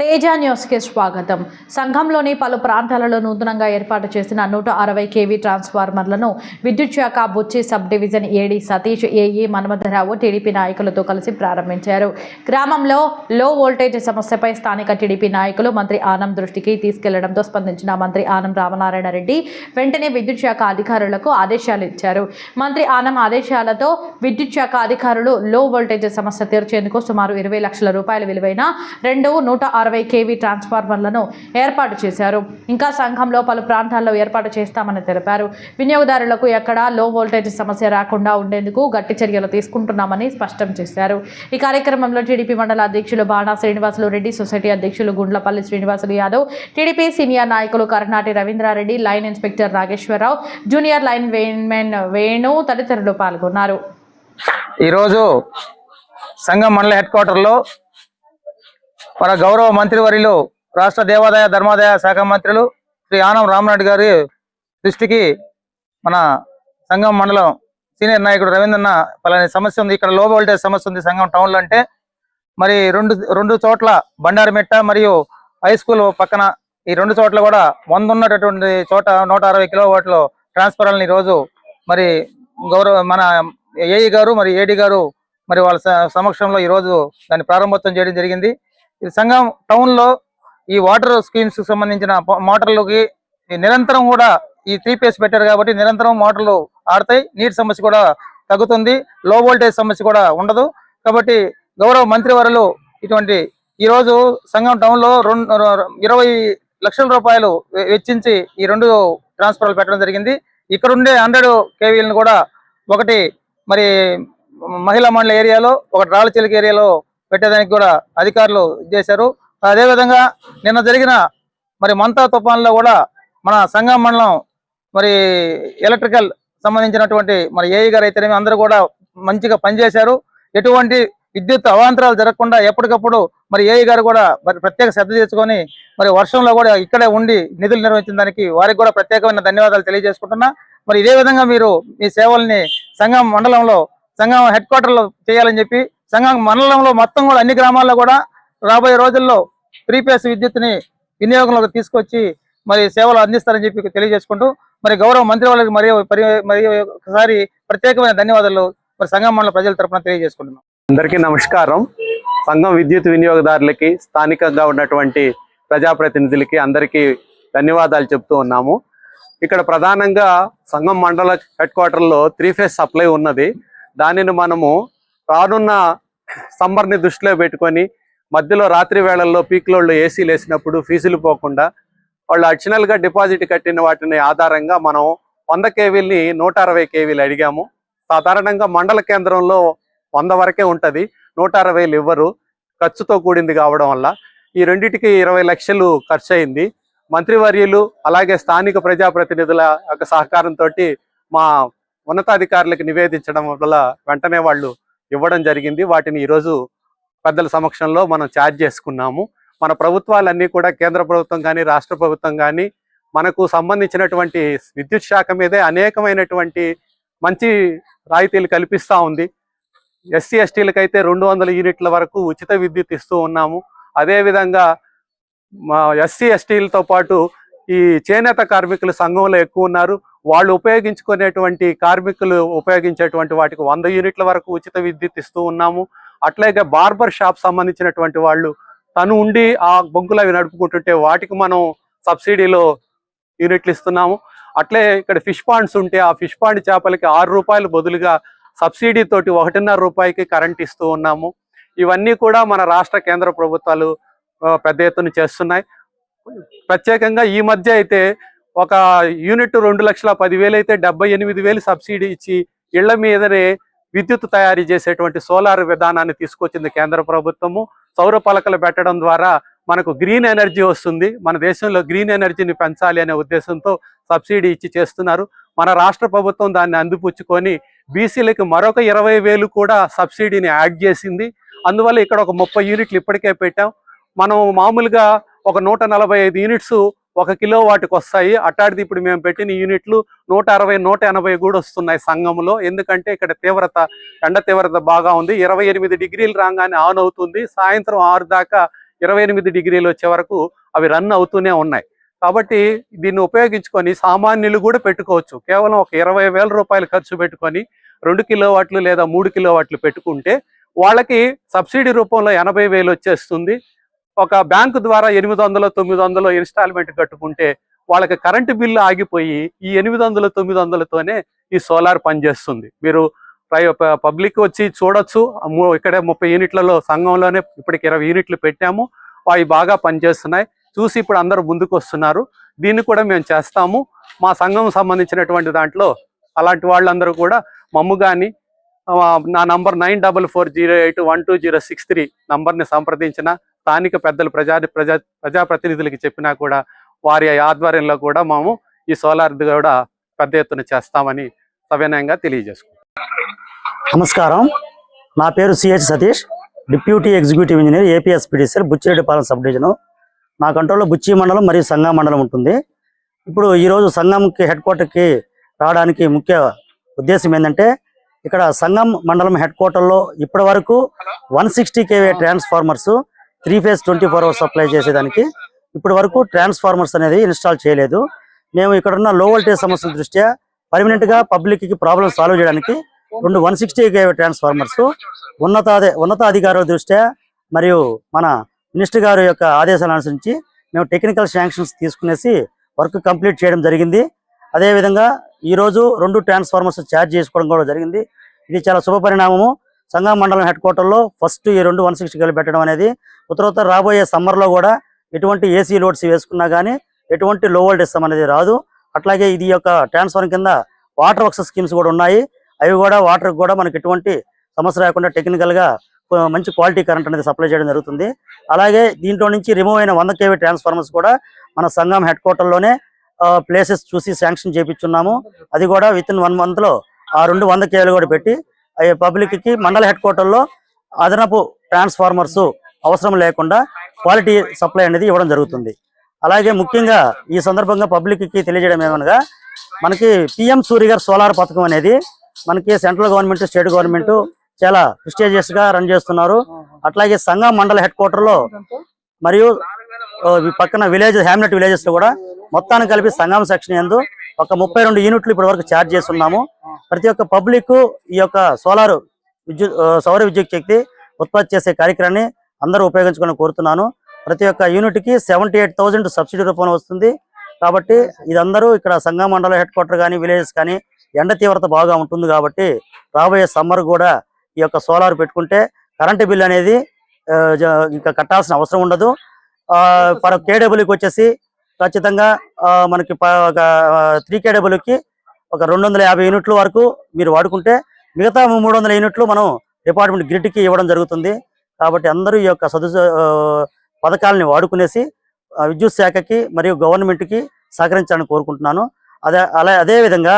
తేజ న్యూస్కి స్వాగతం. సంఘంలోని పలు ప్రాంతాలలో నూతనంగా ఏర్పాటు చేసిన నూట అరవై కేవీ ట్రాన్స్ఫార్మర్లను విద్యుత్ శాఖ Buchi sub division AD Satish AE Manmadharao TDP నాయకులతో కలిసి ప్రారంభించారు. గ్రామంలో లో వోల్టేజ్ సమస్యపై స్థానిక టీడీపీ నాయకులు మంత్రి ఆనం దృష్టికి తీసుకెళ్ళడంతో స్పందించిన మంత్రి ఆనం రామనారాయణ రెడ్డి వెంటనే విద్యుత్ శాఖ అధికారులకు ఆదేశాలు ఇచ్చారు. మంత్రి ఆనం ఆదేశాలతో విద్యుత్ శాఖ అధికారులు లో వోల్టేజ్ సమస్య తీర్చేందుకు సుమారు ఇరవై లక్షల రూపాయల విలువైన రెండు నూట అరవై కేవీ ట్రాన్స్ఫార్మర్లను ఏర్పాటు చేశారు. ఇంకా సంఘంలో పలు ప్రాంతాల్లో ఏర్పాటు చేస్తామని తెలిపారు. వినియోగదారులకు ఎక్కడా లో వోల్టేజ్ సమస్య రాకుండా ఉండేందుకు గట్టి చర్యలు తీసుకుంటున్నామని స్పష్టం చేశారు. ఈ కార్యక్రమంలో టీడీపీ మండల అధ్యక్షులు బాణా శ్రీనివాసులు రెడ్డి సొసైటీ అధ్యక్షులు గుండ్లపల్లి శ్రీనివాసులు యాదవ్ టీడీపీ సీనియర్ నాయకులు Karnati Ravindrareddy line inspector Nageswararao junior line వేన్మెన్ Venu తదితరులు పాల్గొన్నారు. ఈరోజు సంఘం మండల హెడ్ క్వార్టర్లో మన గౌరవ మంత్రివర్యులు రాష్ట్ర దేవాదాయ ధర్మాదాయ శాఖ మంత్రులు శ్రీ ఆనం రామనాడు గారి దృష్టికి మన సంఘం మండలం సీనియర్ నాయకుడు రవీంద్రన్న పలాని సమస్య ఉంది. ఇక్కడ లో వోల్టేజ్ సమస్య ఉంది సంఘం టౌన్లో అంటే. మరి రెండు రెండు చోట్ల బండారమెట్ట మరియు హై స్కూల్ పక్కన ఈ రెండు చోట్ల కూడా వంద ఉన్నటువంటి చోట నూట అరవై కిలోవాట్లు ట్రాన్స్ఫర్ ట్రాన్స్ఫరాలను ఈరోజు మరి గౌరవ మన ఏఈ గారు మరి ఏడి గారు మరి వాళ్ళ సమక్షంలో ఈరోజు దాన్ని ప్రారంభోత్సవం చేయడం జరిగింది. ఈ సంఘం టౌన్లో ఈ వాటర్ స్కీమ్స్కి సంబంధించిన మోటార్లకి నిరంతరం కూడా ఈ త్రీ పేస్ పెట్టారు కాబట్టి నిరంతరం మోటార్లు ఆడతాయి. నీటి సమస్య కూడా తగ్గుతుంది. లో వోల్టేజ్ సమస్య కూడా ఉండదు. కాబట్టి గౌరవ మంత్రివర్యులు ఇటువంటి ఈ రోజు సంఘం టౌన్లో రెండు ఇరవై లక్షల రూపాయలు వెచ్చించి ఈ రెండు ట్రాన్స్ఫర్లు పెట్టడం జరిగింది. ఇక్కడ ఉండే హండ్రెడ్ కేవీలను కూడా ఒకటి మరి మహిళా మండల ఏరియాలో ఒకటి రాళ్ళచిలక ఏరియాలో పెట్టేదానికి కూడా అధికారులు చేశారు. అదేవిధంగా నిన్న జరిగిన మరి మంతా తుఫాన్లో కూడా మన సంఘం మండలం మరి ఎలక్ట్రికల్ సంబంధించినటువంటి మరి ఏఈ గారు అయితేనేమి అందరూ కూడా మంచిగా పనిచేశారు. ఎటువంటి విద్యుత్ అవాంతరాలు జరగకుండా ఎప్పటికప్పుడు మరి ఏఈ గారు కూడా మరి ప్రత్యేక శ్రద్ధ తీసుకొని మరి వర్షంలో కూడా ఇక్కడే ఉండి నిధులు నిర్వహించిన దానికి వారికి కూడా ప్రత్యేకమైన ధన్యవాదాలు తెలియజేసుకుంటున్నా. మరి ఇదే విధంగా మీరు మీ సేవల్ని సంఘం మండలంలో సంఘం హెడ్ క్వార్టర్లో చేయాలని చెప్పి సంఘం మండలంలో మొత్తం కూడా అన్ని గ్రామాల్లో కూడా రాబోయే రోజుల్లో త్రీ ఫేస్ విద్యుత్ని వినియోగంలోకి తీసుకొచ్చి మరి సేవలు అందిస్తారని చెప్పి తెలియజేసుకుంటూ మరి గౌరవ మంత్రి వాళ్ళకి మరియు పరి మరి ఒకసారి ప్రత్యేకమైన ధన్యవాదాలు మరి సంఘం మండల ప్రజల తరపున తెలియజేసుకుంటున్నాం. అందరికీ నమస్కారం. సంఘం విద్యుత్ వినియోగదారులకి స్థానికంగా ఉన్నటువంటి ప్రజాప్రతినిధులకి అందరికీ ధన్యవాదాలు చెప్తూ ఉన్నాము. ఇక్కడ ప్రధానంగా సంఘం మండల హెడ్ క్వార్టర్లో త్రీ ఫేస్ సప్లై ఉన్నది. దానిని మనము రానున్న సమ్మర్ని దృష్టిలో పెట్టుకొని మధ్యలో రాత్రి వేళల్లో పీక్ లోడ్లో ఏసీలు వేసినప్పుడు ఫీజులు పోకుండా వాళ్ళు అడిషనల్గా డిపాజిట్ కట్టిన వాటిని ఆధారంగా మనం వంద కేవీల్ని నూట అరవై కేవీలు అడిగాము. సాధారణంగా మండల కేంద్రంలో వంద వరకే ఉంటుంది. నూట అరవైలు ఇవ్వరు. ఖర్చుతో కూడింది కావడం వల్ల ఈ రెండిటికి ఇరవై లక్షలు ఖర్చు అయింది మంత్రివర్యులు అలాగే స్థానిక ప్రజాప్రతినిధుల యొక్క సహకారంతో మా ఉన్నతాధికారులకు నివేదించడం వల్ల వెంటనే వాళ్ళు ఇవ్వడం జరిగింది. వాటిని ఈరోజు పెద్దల సమక్షంలో మనం ఛార్జ్ చేసుకున్నాము. మన ప్రభుత్వాలన్నీ కూడా కేంద్ర ప్రభుత్వం కానీ రాష్ట్ర ప్రభుత్వం కానీ మనకు సంబంధించినటువంటి విద్యుత్ శాఖ మీదే అనేకమైనటువంటి మంచి రాయితీలు కల్పిస్తూ ఉంది. ఎస్సీ ఎస్టీలకైతే రెండు వందల యూనిట్ల వరకు ఉచిత విద్యుత్ ఇస్తూ ఉన్నాము. అదేవిధంగా మా ఎస్సీ ఎస్టీలతో పాటు ఈ చేనేత కార్మికులు సంఘంలో ఎక్కువ ఉన్నారు. వాళ్ళు ఉపయోగించుకునేటువంటి కార్మికులు ఉపయోగించేటువంటి వాటికి వంద యూనిట్ల వరకు ఉచిత విద్యుత్ ఇస్తూ ఉన్నాము. అట్లాగే బార్బర్ షాప్ సంబంధించినటువంటి వాళ్ళు తను ఉండి ఆ బొగ్గులు అవి నడుపుకుంటుంటే వాటికి మనం సబ్సిడీలో యూనిట్లు ఇస్తున్నాము. అట్లే ఇక్కడ ఫిష్ పాండ్స్ ఉంటే ఆ ఫిష్ పాండ్ చేపలకి ఆరు రూపాయలు బదులుగా సబ్సిడీ తోటి ఒకటిన్నర రూపాయికి కరెంట్ ఇస్తూ ఉన్నాము. ఇవన్నీ కూడా మన రాష్ట్ర కేంద్ర ప్రభుత్వాలు పెద్ద ఎత్తున చేస్తున్నాయి. ప్రత్యేకంగా ఈ మధ్య అయితే ఒక యూనిట్ రెండు లక్షల పదివేలు అయితే డెబ్బై ఎనిమిది వేలు సబ్సిడీ ఇచ్చి ఇళ్ళ మీదనే విద్యుత్ తయారీ చేసేటువంటి సోలార్ విధానాన్ని తీసుకొచ్చింది కేంద్ర ప్రభుత్వము. సౌర పలకలు పెట్టడం ద్వారా మనకు గ్రీన్ ఎనర్జీ వస్తుంది. మన దేశంలో గ్రీన్ ఎనర్జీని పెంచాలి అనే ఉద్దేశంతో సబ్సిడీ ఇచ్చి చేస్తున్నారు. మన రాష్ట్ర ప్రభుత్వం దాన్ని అందిపుచ్చుకొని బీసీలకి మరొక ఇరవై వేలు కూడా సబ్సిడీని యాడ్ చేసింది. అందువల్ల ఇక్కడ ఒక ముప్పై యూనిట్లు ఇప్పటికే పెట్టాం. మనం మామూలుగా ఒక నూట నలభై ఐదు యూనిట్స్ ఒక కిలో వాటికి వస్తాయి. అట్టాడిది ఇప్పుడు మేము పెట్టిన యూనిట్లు నూట అరవై నూట ఎనభై కూడా వస్తున్నాయి సంఘంలో ఎందుకంటే ఇక్కడ తీవ్రత ఎండ తీవ్రత బాగా ఉంది. ఇరవై ఎనిమిది డిగ్రీలు రాగానే ఆన్ అవుతుంది. సాయంత్రం ఆరు దాకా ఇరవై ఎనిమిది డిగ్రీలు వచ్చే వరకు అవి రన్ అవుతూనే ఉన్నాయి. కాబట్టి దీన్ని ఉపయోగించుకొని సామాన్యులు కూడా పెట్టుకోవచ్చు. కేవలం ఒక ఇరవై వేల రూపాయలు ఖర్చు పెట్టుకొని రెండు కిలో వాట్లు లేదా మూడు కిలో వాట్లు పెట్టుకుంటే వాళ్ళకి సబ్సిడీ రూపంలో ఎనభై వేలు వచ్చేస్తుంది. ఒక బ్యాంకు ద్వారా ఎనిమిది వందలు తొమ్మిది వందలు ఇన్స్టాల్మెంట్ కట్టుకుంటే వాళ్ళకి కరెంటు బిల్లు ఆగిపోయి ఈ ఎనిమిది వందలు తొమ్మిది వందలతోనే ఈ సోలార్ పనిచేస్తుంది. మీరు పబ్లిక్ వచ్చి చూడొచ్చు. ఇక్కడే ముప్పై యూనిట్లలో సంఘంలోనే ఇప్పటికి ఇరవై యూనిట్లు పెట్టాము. అవి బాగా పనిచేస్తున్నాయి. చూసి ఇప్పుడు అందరూ ముందుకు వస్తున్నారు. దీన్ని కూడా మేము చేస్తాము. మా సంఘం సంబంధించినటువంటి దాంట్లో అలాంటి వాళ్ళందరూ కూడా మమ్ము కానీ నా number nine double four zero eight one two zero six three నంబర్ని సంప్రదించిన స్థానిక పెద్దలు ప్రజా ప్రజా ప్రజాప్రతినిధులకి చెప్పినా కూడా వారి ఆధ్వర్యంలో కూడా మేము ఈ సోలార్ కూడా పెద్ద ఎత్తున చేస్తామని సవినయంగా తెలియజేసుకుంటాం నమస్కారం. నా పేరు CH Satish deputy executive engineer APSPDCL Buchireddypalem sub division. నా కంట్రోల్లో బుచ్చి మండలం మరియు సంగం మండలం ఉంటుంది. ఇప్పుడు ఈరోజు సంఘంకి హెడ్ క్వార్టర్కి రావడానికి ముఖ్య ఉద్దేశం ఏంటంటే ఇక్కడ సంగం మండలం హెడ్ క్వార్టర్లో ఇప్పటి వరకు one sixty KV transformers three phase twenty four hours supply చేసేదానికి. ఇప్పటి వరకు ట్రాన్స్ఫార్మర్స్ అనేది ఇన్స్టాల్ చేయలేదు. మేము ఇక్కడ ఉన్న లో వోల్టేజ్ సమస్యల దృష్ట్యా పర్మనెంట్గా గా పబ్లిక్కి ప్రాబ్లమ్ సాల్వ్ చేయడానికి రెండు వన్ సిక్స్టీ కేవీ ట్రాన్స్ఫార్మర్స్ ఉన్నత ఉన్నతాధికారుల దృష్ట్యా మరియు మన మినిస్టర్ గారి యొక్క ఆదేశాలు అనుసరించి మేము టెక్నికల్ శాంక్షన్స్ తీసుకునేసి వర్క్ కంప్లీట్ చేయడం జరిగింది. అదేవిధంగా ఈరోజు రెండు ట్రాన్స్ఫార్మర్స్ ఛార్జ్ చేసుకోవడం కూడా జరిగింది. ఇది చాలా శుభ పరిణామము సంగం మండలం హెడ్ క్వార్టర్లో ఫస్ట్ ఈ రెండు వన్ సిక్స్టీ పెట్టడం అనేది ఉత్తరోత్తర రాబోయే సమ్మర్లో కూడా ఎటువంటి ఏసీ లోడ్స్ వేసుకున్నా కానీ ఎటువంటి లో వోల్టేజ్ అనేది రాదు. అట్లాగే ఇది యొక్క ట్రాన్స్ఫార్మర్ కింద వాటర్ వర్క్స్ స్కీమ్స్ కూడా ఉన్నాయి. అవి కూడా వాటర్ కూడా మనకి ఎటువంటి సమస్య రాకుండా టెక్నికల్గా మంచి క్వాలిటీ కరెంట్ అనేది సప్లై చేయడం జరుగుతుంది. అలాగే దీంట్లో నుంచి రిమూవ్ అయిన వంద కేవీ ట్రాన్స్ఫార్మర్స్ కూడా మన సంఘం హెడ్ క్వార్టర్లోనే ప్లేసెస్ చూసి శాంక్షన్ చేయించున్నాము అది కూడా విత్ ఇన్ వన్ మంత్లో ఆ రెండు వంద కేవీలు కూడా పెట్టి పబ్లిక్కి మండల హెడ్ క్వార్టర్లో అదనపు ట్రాన్స్ఫార్మర్స్ అవసరం లేకుండా క్వాలిటీ సప్లై అనేది ఇవ్వడం జరుగుతుంది. అలాగే ముఖ్యంగా ఈ సందర్భంగా పబ్లిక్కి తెలియజేయడం ఏమనగా మనకి పిఎం సూర్య సోలార్ పథకం అనేది మనకి సెంట్రల్ గవర్నమెంట్ స్టేట్ గవర్నమెంట్ చాలా ప్రిస్టేజియస్గా రన్ చేస్తున్నారు. అట్లాగే సంఘ మండల హెడ్ క్వార్టర్లో మరియు పక్కన విలేజ్ హ్యామ్లెట్ విలేజెస్లో కూడా మొత్తాన్ని కలిపి సంఘం సెక్షన్ ఎందు ఒక ముప్పై రెండు యూనిట్లు ఇప్పటి వరకు ఛార్జ్ చేస్తున్నాము. ప్రతి ఒక్క పబ్లిక్ ఈ యొక్క సోలార్ విద్యుత్ సౌర విద్యుత్ శక్తి ఉత్పత్తి చేసే కార్యక్రమాన్ని అందరూ ఉపయోగించుకొని కోరుతున్నాను. ప్రతి ఒక్క యూనిట్కి సెవెంటీ ఎయిట్ థౌజండ్ సబ్సిడీ రూపంలో వస్తుంది. కాబట్టి ఇదందరూ ఇక్కడ సంఘం మండల హెడ్ క్వార్టర్ కానీ విలేజెస్ కానీ ఎండ తీవ్రత బాగా ఉంటుంది కాబట్టి రాబోయే సమ్మర్ కూడా ఈ యొక్క సోలార్ పెట్టుకుంటే కరెంటు బిల్ అనేది ఇంకా కట్టాల్సిన అవసరం ఉండదు. పర్ కేడబ్ల్యూకి వచ్చేసి ఖచ్చితంగా ఆ, మనకి ఒక త్రీ కేడబ్ల్యూకి ఒక రెండు వందల యాభై యూనిట్ల వరకు మీరు వాడుకుంటే మిగతా మూడు వందల యూనిట్లు మనం డిపార్ట్మెంట్ గ్రిడ్కి ఇవ్వడం జరుగుతుంది. కాబట్టి అందరూ ఈ యొక్క సదు పథకాలని వాడుకునేసి విద్యుత్ శాఖకి మరియు గవర్నమెంట్కి సహకరించాలని కోరుకుంటున్నాను. అదే అలా అదే విధంగా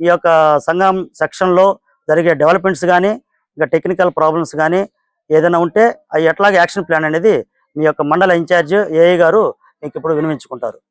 ఈ యొక్క సంఘం సెక్షన్లో జరిగే డెవలప్మెంట్స్ కానీ ఇంకా టెక్నికల్ ప్రాబ్లమ్స్ కానీ ఏదైనా ఉంటే అవి ఎట్లాగే యాక్షన్ ప్లాన్ అనేది మీ యొక్క మండల ఇన్ఛార్జ్ ఏఐ గారు మీకు ఇప్పుడు వినిపించుకుంటారు